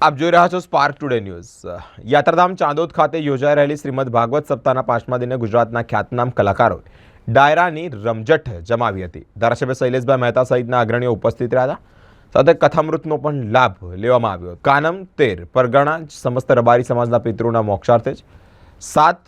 આપ જોઈ રહ્યા છો સ્પાર્ક ટુડે ન્યૂઝ યાત્રાધામ ચાંદોદ ખાતે યોજાઈ રહેલી શ્રીમદ ભાગવત સપ્તાહના પાંચમા દિને ગુજરાતના ખ્યાતનામ કલાકારો ડાયરાની રમઝટ જમાવી હતી ધારાસભ્ય શૈલેષભાઈ મહેતા સહિતના અગ્રણીઓ ઉપસ્થિત રહ્યા હતા સાથે કથામૃતનો પણ લાભ લેવામાં આવ્યો હતો. કાનમ તેર પરગણા સમસ્ત રબારી સમાજના પિતૃના મોક્ષાર્થે જ સાત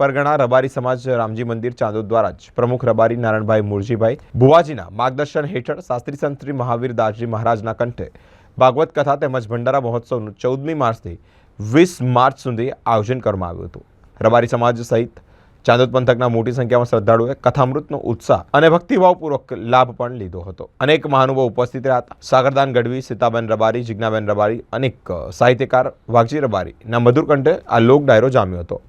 પરગણા રબારી સમાજ રામજી મંદિર ચાંદોદ દ્વારા જ પ્રમુખ રબારી નારાયણભાઈ મુરજીભાઈ ભુવાજીના માર્ગદર્શન હેઠળ શાસ્ત્રી સંત શ્રી મહાવીર દાસજી મહારાજના કંઠે ભાગવત કથા તેમજ ભંડારા મહોત્સવનું ચૌદમી માર્ચથી વીસ માર્ચ સુધી આયોજન કરવામાં આવ્યું હતું. રબારી સમાજ સહિત ચાંદોદ પંથકના મોટી સંખ્યામાં શ્રદ્ધાળુઓએ કથામૃતનો ઉત્સાહ અને ભક્તિભાવપૂર્વક લાભ પણ લીધો હતો. અનેક મહાનુભાવ ઉપસ્થિત રહ્યા હતા. સાગરદાન ગઢવી, સીતાબેન રબારી, જિજ્ઞાબેન રબારી અનેક સાહિત્યકાર વાઘજી રબારીના મધુર કંઠે આ લોક ડાયરો જામ્યો હતો.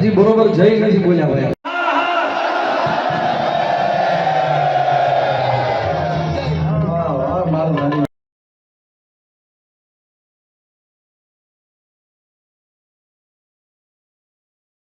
હજી બરોબર જઈ નથી બોલ્યા ભાઈ.